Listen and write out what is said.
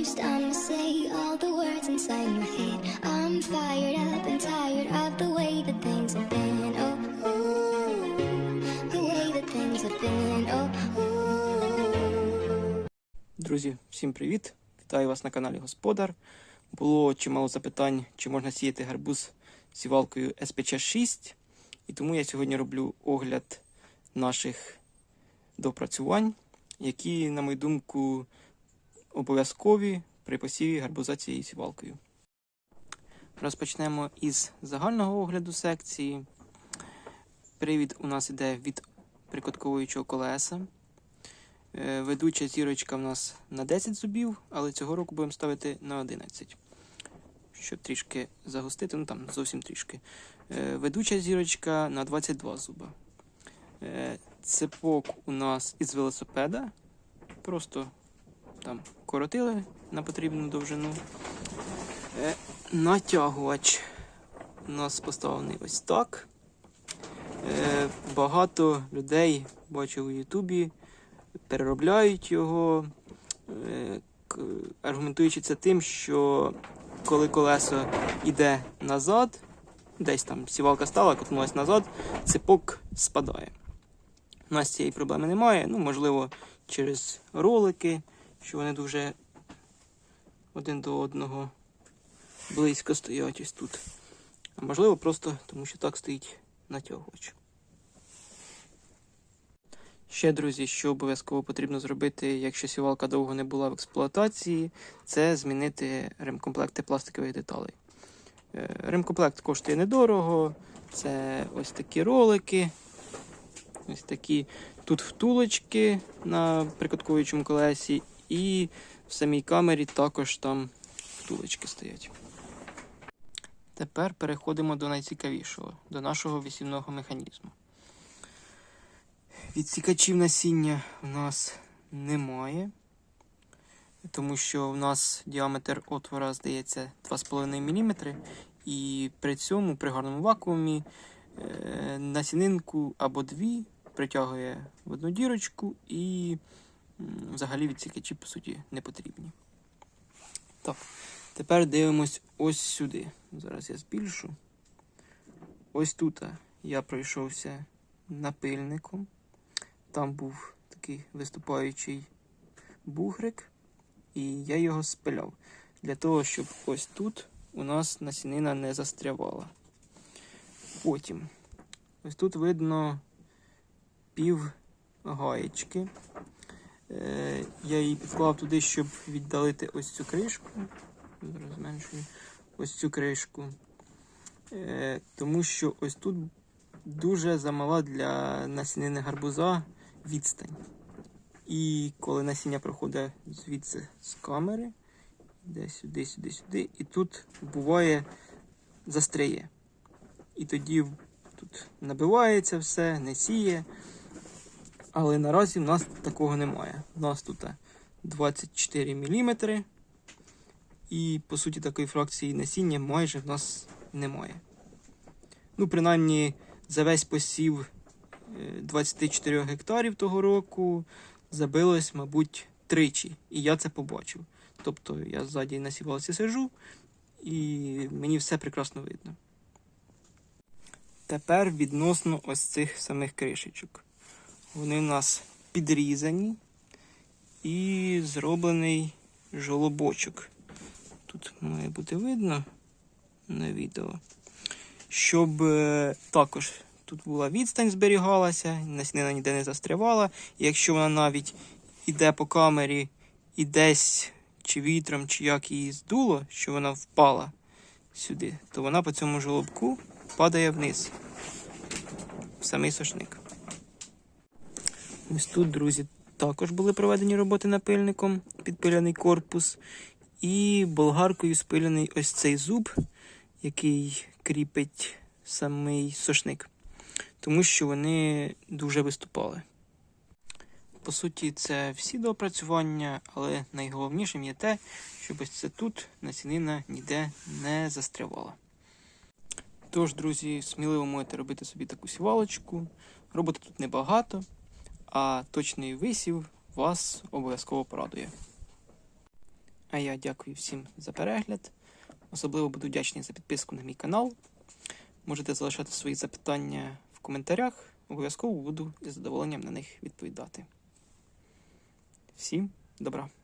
First, I'ma say all the words inside my head. I'm fired up and tired of the way that things have been. Oh, ooh, the way that things have been. Oh, ooh. Друзі, всім привіт! Вітаю вас на каналі Господар. Було чимало запитань, чи можна сіяти гарбуз сівалкою СПЧ-6. І тому я сьогодні роблю огляд наших допрацювань, які, на мою думку, обов'язкові при посіві гарбуза цією сівалкою. Розпочнемо із загального огляду секції. Привід у нас іде від прикотковуючого колеса. Е, Ведуча зірочка в нас на 10 зубів, але цього року будемо ставити на 11. Щоб трішки загустити, ну там зовсім трішки. Е, Ведуча зірочка на 22 зуба. Е, Цепок у нас із велосипеда. Просто там коротили на потрібну довжину. Е, Натягувач у нас поставлений ось так. Е, Багато людей бачив у Ютубі переробляють його, е, аргументуючи це тим, що коли колесо йде назад, десь там сівалка стала, котнулась назад, цепок спадає. У нас цієї проблеми немає. Ну, можливо, через ролики, що вони дуже один до одного близько стоять ось тут. А можливо, просто тому що так стоїть натягувач. Ще, друзі, що обов'язково потрібно зробити, якщо сівалка довго не була в експлуатації, це змінити ремкомплекти пластикових деталей. Е, Ремкомплект коштує недорого. Це ось такі ролики, ось такі тут втулочки на прикотковуючому колесі, і в самій камері також там втулочки стоять. Тепер переходимо до найцікавішого, до нашого вісівного механізму. Відсікачів насіння в нас немає, тому що в нас діаметр отвора, здається, 2,5 мм, і при цьому, при гарному вакуумі, е, насінинку або дві притягує в одну дірочку і взагалі відсікачі, по суті, не потрібні. Так, тепер дивимось ось сюди. Зараз я збільшу. Ось тут я пройшовся напильником. Там був такий виступаючий бугрик, і я його спиляв для того, щоб ось тут у нас насінина не застрявала. Потім ось тут видно пів гаєчки. Е, я її підклав туди, щоб віддалити ось цю кришку. Зараз зменшую ось цю кришку. Е, тому що ось тут дуже замала для насінини гарбуза відстань. І коли насіння проходить звідси з камери, йде сюди, сюди, сюди, і тут буває застряє. І тоді тут набивається все, не сіє. Але наразі в нас такого немає. У нас тут 24 мм. І по суті такої фракції насіння майже в нас немає. Ну, принаймні, за весь посів е, 24 гектарів того року забилось, мабуть, тричі. І я це побачив. Тобто я ззаді на сівалці сижу, і мені все прекрасно видно. Тепер відносно ось цих самих кришечок. Вони у нас підрізані і зроблений жолобочок. Тут має бути видно на відео щоб е, також тут була відстань зберігалася, насінина ніде не застрявала. Якщо вона навіть іде по камері і десь чи вітром, чи як її здуло, що вона впала сюди, то вона по цьому жолобку падає вниз, в самий сошник. Ось тут, друзі, також були проведені роботи напильником, підпиляний корпус, і болгаркою спиляний ось цей зуб, який кріпить самий сошник, тому що вони дуже виступали. По суті, це всі доопрацювання, але найголовнішим є те, щоб ось це тут насінина ніде не застрявала. Тож, друзі, сміливо можете робити собі таку сівалочку. Роботи тут небагато, а точний висів вас обов'язково порадує. А я дякую всім за перегляд. Особливо буду вдячний за підписку на мій канал. Можете залишати свої запитання в коментарях. Обов'язково буду із задоволенням на них відповідати. Всім добра!